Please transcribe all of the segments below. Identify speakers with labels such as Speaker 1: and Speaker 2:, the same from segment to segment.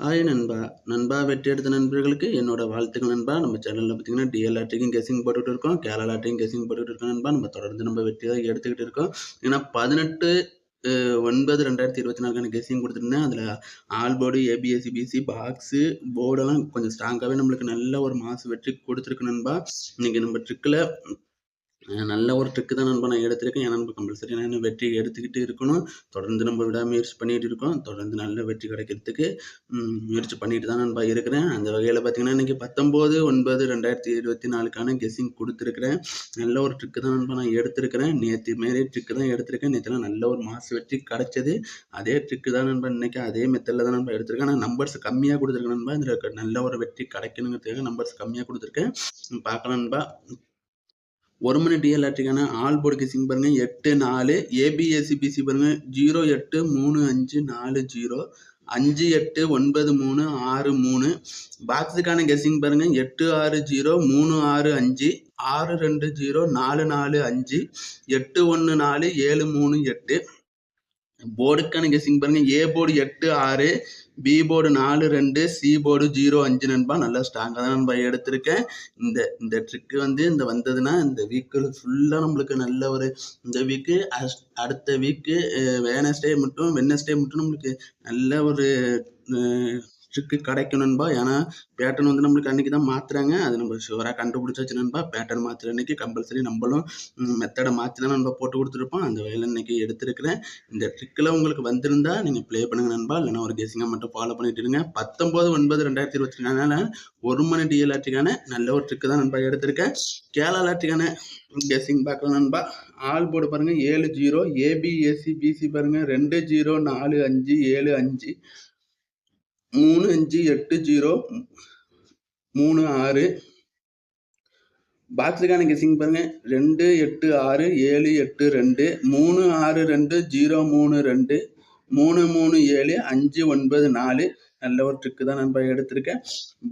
Speaker 1: Hi நண்பா. நண்பா வெற்றி எடுத்த நண்பர்களுக்கு என்னோட வாழ்த்துக்கள் நண்பா. நம்ம சேனலில் பார்த்தீங்கன்னா டிஎல்ஆர்டிக்கும் கெஸிங் போட்டுட்டு இருக்கோம். கேரளாட்டையும் கெஸிங் போட்டுட்டு இருக்கோம் நண்பா. நம்ம தொடர்ந்து நம்ம வெற்றியாக எடுத்துக்கிட்டு இருக்கோம். ஏன்னா பதினெட்டு ஒன்பது ரெண்டாயிரத்தி இருபத்தி நாலுக்கான கெஸிங் கொடுத்துருந்தேன். அதில் all board ABSC BC box போர்டெல்லாம் கொஞ்சம் ஸ்ட்ராங்காகவே நம்மளுக்கு நல்ல ஒரு மாசு வெற்றி கொடுத்துருக்கு நண்பா. இன்றைக்கி நம்ம ட்ரிக்கில் நல்ல ஒரு ட்ரிக்கு தான் நண்பா நான் எடுத்திருக்கேன். ஏன்னா நண்பன் கம்பல்சரி நான் வெற்றி எடுத்துக்கிட்டு இருக்கணும். தொடர்ந்து நம்ம விடாமுயற்சி பண்ணிகிட்டு இருக்கோம். தொடர்ந்து நல்ல வெற்றி கிடைக்கிறதுக்கு முயற்சி பண்ணிட்டு தான் நண்பா இருக்கிறேன். அந்த வகையில் பார்த்தீங்கன்னா இன்னைக்கு பத்தொம்போது ஒன்பது ரெண்டாயிரத்தி இருபத்தி நாலுக்கான கெஸ்ஸிங் கொடுத்துருக்கிறேன். நல்ல ஒரு ட்ரிக்கு தான் நண்பா நான் எடுத்திருக்கிறேன். நேற்று மாரி ட்ரிக்கு தான் எடுத்திருக்கேன். நேற்றுலாம் நல்ல ஒரு மாசு வெற்றி கிடைச்சது. அதே ட்ரிக்கு தான் நண்பா இன்னைக்கு அதே மெத்தடில் தான் நண்பா எடுத்திருக்கேன். ஆனால் நம்பர்ஸ் கம்மியாக கொடுத்துருக்கேன் நண்பா. இதில் நல்ல ஒரு வெற்றி கிடைக்கணுங்கிறதுக்காக நம்பர்ஸ் கம்மியாக கொடுத்துருக்கேன். பார்க்கலாம் நண்பா. ஒரு மணி டிஎல்ஆர்டிக்கான ஆல் போர்டு கிசிங் பாருங்க. எட்டு நாலு. ஏபிஎஸ்சிபிசி பாருங்க. ஜீரோ எட்டு மூணு அஞ்சு நாலு ஜீரோ. அஞ்சு எட்டு ஒன்பது மூணு ஆறு மூணு. பாக்ஸுக்கான கெஸ்ஸிங் பாருங்க. எட்டு ஆறு ஜீரோ. மூணு ஆறு அஞ்சு. ஆறு ரெண்டு ஜீரோ. நாலு நாலு அஞ்சு. எட்டு ஒன்று நாலு. ஏழு மூணு எட்டு. போர்டுக்கான கெஸ்ஸிங் பாருங்க. ஏ போர்டு எட்டு ஆறு பி போர்டு நாலு ரெண்டு சி போர்டு ஜீரோ அஞ்சு நண்பா. நல்லா ஸ்ட்ராங்காக தான் நண்பா எடுத்திருக்கேன். இந்த இந்த ட்ரிக்கு வந்து இந்த வந்ததுன்னா இந்த வீக்கு ஃபுல்லாக நம்மளுக்கு நல்ல ஒரு இந்த வீக்கு அடுத்த வீக்கு வேனஸ்டே மட்டும் வென்னஸ்டே மட்டும் நம்மளுக்கு நல்ல ஒரு ட்ரிக்கு கிடைக்கும் நண்பா. ஏன்னா பேட்டர்ன் வந்து நம்மளுக்கு அன்றைக்கி தான் மாற்றுறாங்க அது நம்ம ஷுவராக கண்டுபிடிச்சாச்சு நண்பா. பேட்டர்ன் மாற்றுற அன்றைக்கி கம்பல்சரி நம்மளும் மெத்தடை மாற்றி தான் நம்ம போட்டு கொடுத்துருப்போம். அந்த வகையில் இன்றைக்கி எடுத்திருக்கிறேன். இந்த ட்ரிக்கில் உங்களுக்கு வந்திருந்தால் நீங்கள் ப்ளே பண்ணுங்க நண்பா. இல்லைன்னா ஒரு கேசிங்காக மட்டும் ஃபாலோ பண்ணிட்டு இருங்க. பத்தொம்போது ஒன்பது ரெண்டாயிரத்தி இருபத்தி நாலுனால ஒரு மணி டிஎல்ஆர்டிக்கான நல்ல ஒரு ட்ரிக்கு தான் நண்பா எடுத்திருக்கேன். கேலாலாட்டிக்கான கெஸிங் பார்க்கலாம் நண்பா. ஆல் போர்டு பாருங்கள் ஏழு ஜீரோ. ஏபிஎஸ்சி பிசி பாருங்கள் ரெண்டு ஜீரோ நாலு அஞ்சு ஏழு அஞ்சு. மூணு அஞ்சு எட்டு ஜீரோ மூணு ஆறு. பாக்ஸுக்கான கெஸிங் பாருங்க ரெண்டு எட்டு ஆறு ஏழு எட்டு ரெண்டு மூணு ஆறு ரெண்டு ஜீரோ மூணு ரெண்டு மூணு மூணு ஏழு அஞ்சு ஒன்பது நாலு. நல்ல ஒரு ட்ரிக்கு தான் நண்பா எடுத்திருக்கேன்.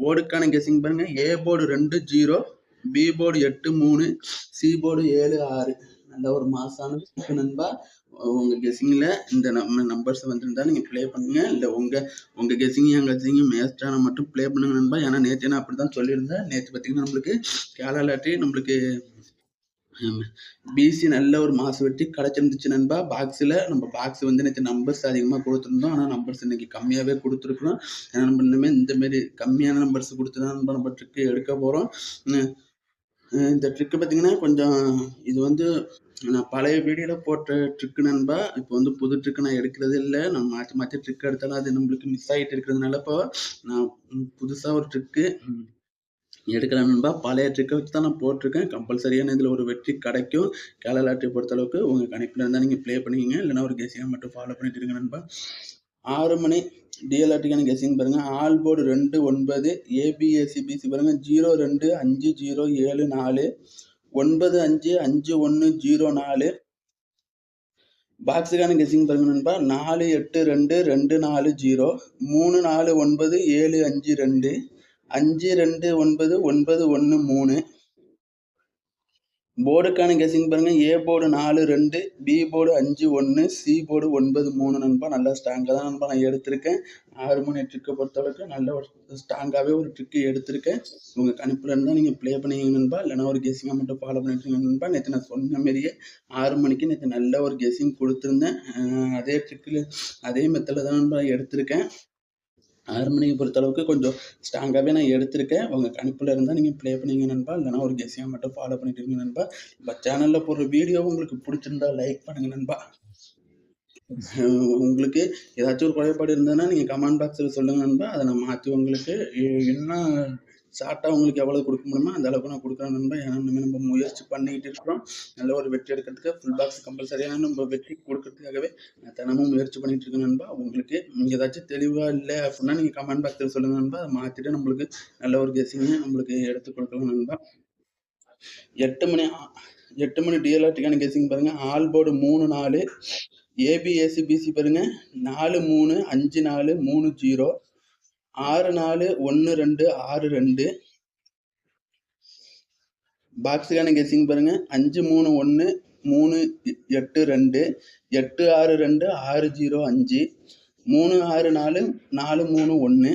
Speaker 1: போர்டுக்கான கெஸிங் பாருங்க ஏ போர்டு ரெண்டு ஜீரோ பி போர்டு எட்டு மூணு சி போர்டு ஏழு ஆறு. நல்ல ஒரு மாசான ட்ரிக்கு நண்பா உங்க கெஸிங்கில் இந்த நம்ம நம்பர்ஸ் வந்துருந்தா நீங்கள் ப்ளே பண்ணுங்க. இல்லை உங்கள் உங்கள் கெஸிங்கும் என் கெஸிங்கும் மேட்ச்சான மட்டும் ப்ளே பண்ணுங்க நண்பா. ஏன்னா நேற்று நான் அப்படி தான் சொல்லியிருந்தேன். நேற்று பார்த்தீங்கன்னா நம்மளுக்கு கேரளா லாட்டி நம்மளுக்கு பிசி நல்ல ஒரு மாசு வெட்டி கிடச்சிருந்துச்சு நண்பா. பாக்ஸில் நம்ம பாக்ஸ் வந்து நேற்று நம்பர்ஸ் அதிகமாக கொடுத்துருந்தோம். ஆனால் நம்பர்ஸ் இன்னைக்கு கம்மியாகவே கொடுத்துருக்குறோம். ஏன்னா நம்ம இனிமேல் இந்தமாரி கம்மியான நம்பர்ஸ் கொடுத்து தான் நண்பா நம்ம ட்ரிக்கு எடுக்க போகிறோம் இந்த ட்ரிக்கு பார்த்தீங்கன்னா கொஞ்சம் இது வந்து நான் பழைய வீடியோவில் போட்ட ட்ரிக்கு நண்பா இப்போ வந்து புது ட்ரிக்கு நான் எடுக்கிறது இல்லை. நான் மாற்றி மாற்றி ட்ரிக் எடுத்தாலும் அது நம்மளுக்கு மிஸ் ஆகிட்டு இருக்கிறதுனால இப்போ நான் புதுசாக ஒரு ட்ரிக்கு எடுக்கலாம் நண்பா. பழைய ட்ரிக்கை வச்சு தான் நான் போட்டிருக்கேன். கம்பல்சரியான இதில் ஒரு வெற்றி கிடைக்கும். கேரளாட்டை பொறுத்தளவுக்கு உங்கள் கணிப்பில் இருந்தால் நீங்கள் ப்ளே பண்ணிக்கிங்க. இல்லைனா ஒரு கெஸிங்காக மட்டும் ஃபாலோ பண்ணிட்டு இருங்க நண்பா. ஆறு மணி. டிஎல்ஆர்டிக்கான கெஸ்ஸிங் பாருங்கள் ஆல் போர்டு ரெண்டு ஒன்பது ஏபிஎஸ்சி பிசி பாருங்கள் ஜீரோ ரெண்டு அஞ்சு ஜீரோ ஏழு நாலு ஒன்பது அஞ்சு அஞ்சு ஒன்று ஜீரோ நாலு. பாக்ஸுக்கான கெஸ்ஸிங் பாருங்க நண்பா. நாலு எட்டு ரெண்டு ரெண்டு நாலு ஜீரோ மூணு நாலு ஒன்பது ஏழு அஞ்சு ரெண்டு அஞ்சு ரெண்டு ஒன்பது ஒன்பது ஒன்று மூணு. போர்டுக்கான கெஸிங் பாருங்கள் ஏ போர்டு நாலு ரெண்டு பி போர்டு அஞ்சு ஒன்று சி போர்டு ஒன்பது மூணு நண்பா. நல்லா ஸ்ட்ராங்காக தான் நண்பா நான் எடுத்திருக்கேன். ஆறு மணி ட்ரிக்கை பொறுத்தளவுக்கு நல்ல ஒரு ஸ்ட்ராங்காகவே ஒரு ட்ரிக்கு எடுத்திருக்கேன். உங்கள் கணிப்பில் இருந்தால் நீங்கள் ப்ளே பண்ணிங்க நண்பா. இல்லைனா ஒரு கெஸிங்காக மட்டும் ஃபாலோ பண்ணிட்டு நண்பா. நேற்று நான் சொன்ன மாரியே ஆறு மணிக்கு நேற்று நல்ல ஒரு கெஸிங் கொடுத்துருந்தேன். அதே ட்ரிக்கில் அதே மெத்தடில் தான் நண்பா எடுத்திருக்கேன். ஹார்மோனியை பொறுத்தளவுக்கு கொஞ்சம் ஸ்ட்ராங்காகவே நான் எடுத்திருக்கேன். உங்கள் கணிப்பில் இருந்தால் நீங்கள் ப்ளே பண்ணிங்க நண்பா. இல்லைனா ஒரு கெஸியாக மட்டும் ஃபாலோ பண்ணிட்டு இருங்க நண்பா. இப்போ சேனலில் போடுற வீடியோ உங்களுக்கு பிடிச்சிருந்தா லைக் பண்ணுங்கள் நண்பா. உங்களுக்கு ஏதாச்சும் ஒரு குறைபாடு இருந்ததுன்னா நீங்கள் கமெண்ட் பாக்ஸில் சொல்லுங்கள் நண்பா. அதை நான் மாற்றி உங்களுக்கு என்ன ஷார்ட்டாக உங்களுக்கு எவ்வளோ கொடுக்க முடியுமோ அந்த அளவுக்கு நான் கொடுக்குறேன் நண்பா. ஏன்னா நம்ம முயற்சி பண்ணிக்கிட்டு இருக்கிறோம். நல்ல ஒரு வெற்றி எடுக்கிறதுக்கு ஃபுல் பாக்ஸ் கம்பல்சரியான நம்ம வெற்றி கொடுக்கறதுக்காகவே நான் தினமும் முயற்சி பண்ணிகிட்டு இருக்கேன் நண்பா. உங்களுக்கு நீங்கள் ஏதாச்சும் தெளிவாக இல்லை அப்படின்னா நீங்கள் கமெண்ட் பாக்ஸில் சொல்லுங்கள் நண்பா. அதை மாற்றிட்டு நம்மளுக்கு நல்ல ஒரு கெஸிங்க நம்மளுக்கு எடுத்து கொடுக்கலாம் நண்பா. எட்டு மணி ஆ- எட்டு மணி டிஎல்ஆர்டிக்கான கெஸிங் பாருங்கள் ஆல் போர்டு மூணு நாலு ஏபிஎஸ்சி பிசி பாருங்கள் நாலு மூணு அஞ்சு நாலு மூணு ஜீரோ. ஆறு நாலு ஒன்று ரெண்டு ஆறு ரெண்டு. பாக்ஸுக்கான கெஸிங் பாருங்கள் அஞ்சு மூணு ஒன்று மூணு எட்டு ரெண்டு. எட்டு ஆறு ரெண்டு ஆறு ஜீரோ அஞ்சு. மூணு ஆறு நாலு நாலு மூணு ஒன்று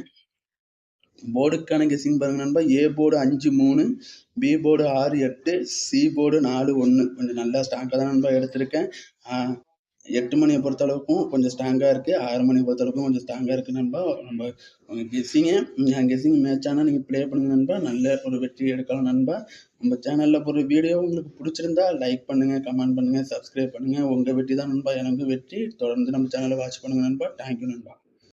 Speaker 1: போர்டுக்கான கெஸ்ஸிங் பாருங்க நண்பா. ஏ போர்டு அஞ்சு மூணு. பி போர்டு ஆறு எட்டு. சி போர்டு நாலு ஒன்று கொஞ்சம் நல்லா ஸ்டாக்காக தான் நண்பா எடுத்திருக்கேன். எட்டு மணியை பொறுத்தளவுக்கும் கொஞ்சம் ஸ்ட்ராங்காக இருக்குது ஆறு மணியை பொறுத்தளவுக்கும் கொஞ்சம் ஸ்ட்ராங்காக இருக்குது நண்பா. நம்ம கெஸ்ஸிங்கு கெஸ்ஸிங் மேட்ச் ஆனால் நீங்கள் ப்ளே பண்ணுங்க நண்பா. நல்ல ஒரு வெற்றி எடுக்கலாம் நண்பா. நம்ம சேனலில் ஒரு வீடியோ உங்களுக்கு பிடிச்சிருந்தா லைக் பண்ணுங்கள் கமெண்ட் பண்ணுங்கள் சப்ஸ்கிரைப் பண்ணுங்கள் உங்கள் வெற்றி தான் நண்பா. எனக்கு வெற்றி. தொடர்ந்து நம்ம சேனலை வாட்ச் பண்ணுங்கள் நண்பா. தேங்க்யூ நண்பா.